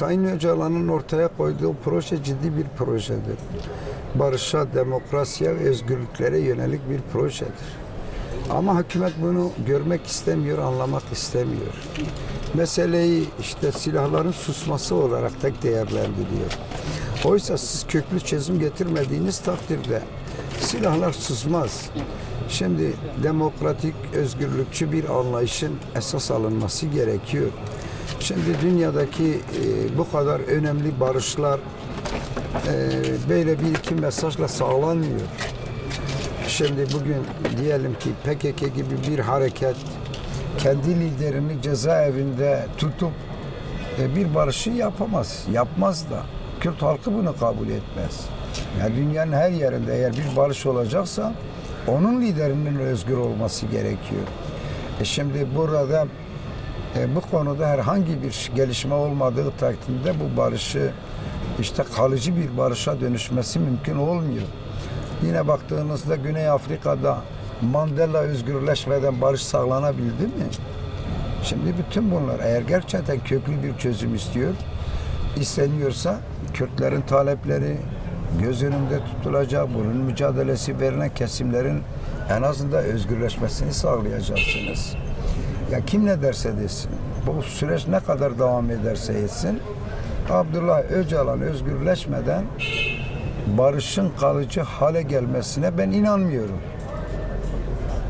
Sayın Öcalan'ın ortaya koyduğu proje ciddi bir projedir. Barışa, demokrasiye ve özgürlüklere yönelik bir projedir. Ama hükümet bunu görmek istemiyor, anlamak istemiyor. Meseleyi işte silahların susması olarak tek değerlendiriyor. Oysa siz köklü çözüm getirmediğiniz takdirde silahlar susmaz. Şimdi demokratik, özgürlükçü bir anlayışın esas alınması gerekiyor. Şimdi dünyadaki e, bu kadar önemli barışlar e, böyle bir iki mesajla sağlanmıyor. Şimdi bugün diyelim ki PKK gibi bir hareket kendi liderini cezaevinde tutup e, bir barışı yapamaz. Yapmaz da. Kürt halkı bunu kabul etmez. Yani dünyanın her yerinde eğer bir barış olacaksa onun liderinin özgür olması gerekiyor. E şimdi burada e, bu konuda herhangi bir gelişme olmadığı takdirde bu barışı işte kalıcı bir barışa dönüşmesi mümkün olmuyor. Yine baktığınızda Güney Afrika'da Mandela özgürleşmeden barış sağlanabildi mi? Şimdi bütün bunlar eğer gerçekten köklü bir çözüm istiyor, isteniyorsa Kürtlerin talepleri göz önünde tutulacak, bunun mücadelesi verilen kesimlerin en azından özgürleşmesini sağlayacaksınız. Ya kim ne derse desin, bu süreç ne kadar devam ederse etsin, Abdullah Öcalan özgürleşmeden barışın kalıcı hale gelmesine ben inanmıyorum.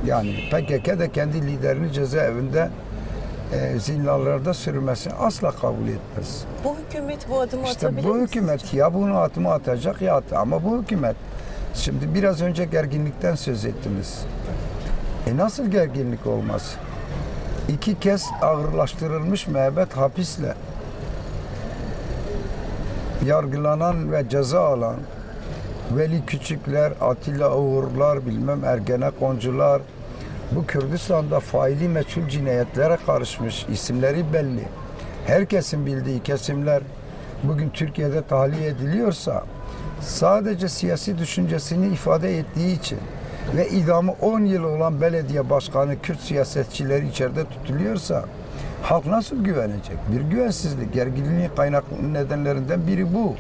Yani PKK de kendi liderini cezaevinde e, zindanlarda sürmesini asla kabul etmez. Bu hükümet bu adımı İşte atabilir bu hükümet sizce? ya bunu atma atacak ya at ama bu hükümet şimdi biraz önce gerginlikten söz ettiniz. E nasıl gerginlik olmaz? İki kez ağırlaştırılmış müebbet hapisle yargılanan ve ceza alan Veli Küçükler, Atilla Uğurlar, bilmem Ergenekoncular, bu Kürdistan'da faili meçhul cinayetlere karışmış, isimleri belli. Herkesin bildiği kesimler bugün Türkiye'de tahliye ediliyorsa sadece siyasi düşüncesini ifade ettiği için ve idamı 10 yıl olan belediye başkanı Kürt siyasetçileri içeride tutuluyorsa halk nasıl güvenecek? Bir güvensizlik, gerginliğin kaynaklı nedenlerinden biri bu.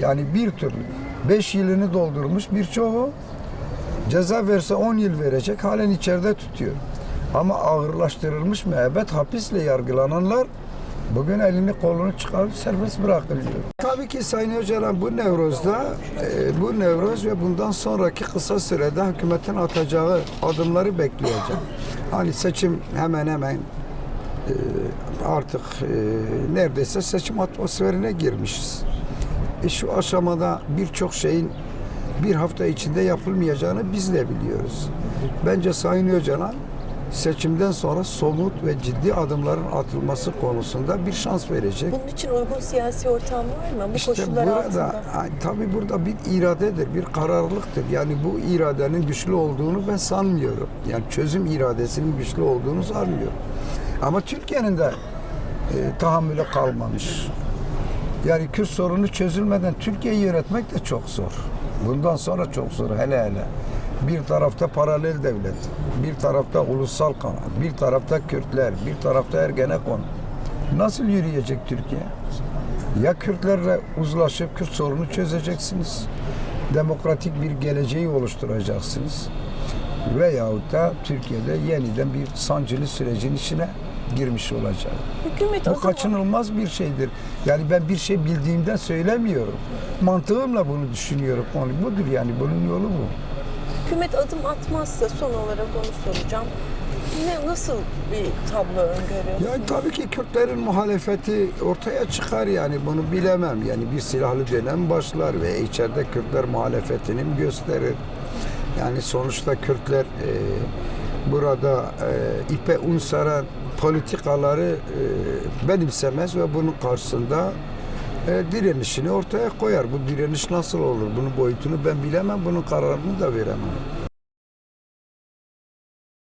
Yani bir türlü 5 yılını doldurmuş birçoğu ceza verse 10 yıl verecek halen içeride tutuyor. Ama ağırlaştırılmış müebbet hapisle yargılananlar bugün elini kolunu çıkarıp serbest bırakılıyor. Tabii ki Sayın Öcalan bu Nevroz'da e, bu Nevroz ve bundan sonraki kısa sürede hükümetin atacağı adımları bekleyeceğim. Hani seçim hemen hemen e, artık e, neredeyse seçim atmosferine girmişiz. E, şu aşamada birçok şeyin bir hafta içinde yapılmayacağını biz de biliyoruz. Bence Sayın Öcalan seçimden sonra somut ve ciddi adımların atılması konusunda bir şans verecek. Bunun için uygun siyasi ortam var mı? Bu İşte koşullar burada altında. tabii burada bir iradedir, bir kararlılıktır. Yani bu iradenin güçlü olduğunu ben sanmıyorum. Yani çözüm iradesinin güçlü olduğunu sanmıyorum. Ama Türkiye'nin de e, tahammüle kalmamış. Yani Kürt sorunu çözülmeden Türkiye'yi yönetmek de çok zor. Bundan sonra çok zor hele hele. Bir tarafta paralel devlet, bir tarafta ulusal kanal, bir tarafta Kürtler, bir tarafta Ergenekon. Nasıl yürüyecek Türkiye? Ya Kürtlerle uzlaşıp Kürt sorunu çözeceksiniz, demokratik bir geleceği oluşturacaksınız veyahut da Türkiye'de yeniden bir sancılı sürecin içine girmiş olacak. Hükümet Bu adım kaçınılmaz bir şeydir. Yani ben bir şey bildiğimden söylemiyorum. Mantığımla bunu düşünüyorum. Budur yani bunun yolu bu. Hükümet adım atmazsa son olarak onu soracağım. Ne nasıl bir tablo öngörüyorsunuz? Yani tabii ki Kürtlerin muhalefeti ortaya çıkar yani bunu bilemem. Yani bir silahlı dönem başlar ve içeride Kürtler muhalefetini gösterir? Yani sonuçta Kürtler e, burada e, ipe un saran politikaları e, benimsemez ve bunun karşısında e, direnişini ortaya koyar. Bu direniş nasıl olur? Bunun boyutunu ben bilemem, bunun kararını da veremem.